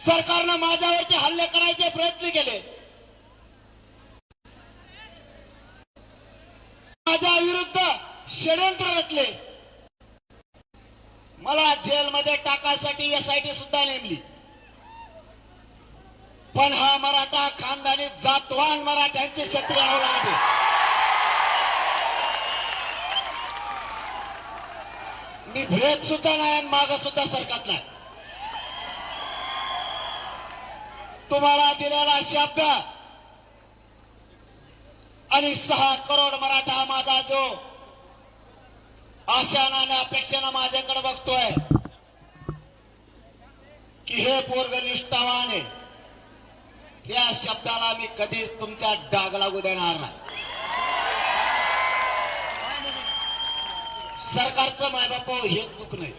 सरकारनं माझ्यावरती हल्ले करायचे प्रयत्न केले. माझ्या विरुद्ध षडयंत्र रचले. मला जेलमध्ये टाकायसाठी एसआयटी सुद्धा नेमली. पण हा मराठा खानदानी जातवान मराठ्यांचे क्षत्रिय आहे मी भेट सुद्धा नाही आणि माग सुद्धा सरकत नाही. तुम्हाला दिलेला शब्द. आणि सहा करोड मराठा माझा जो आशानाने आणि अपेक्षेनं माझ्याकडे बघतोय की हे पोरग निष्ठावान आहे. या शब्दाला मी कधीच तुमचा डाग लागू देणार नाही. सरकारचं मायबाप हेच दुख नाही.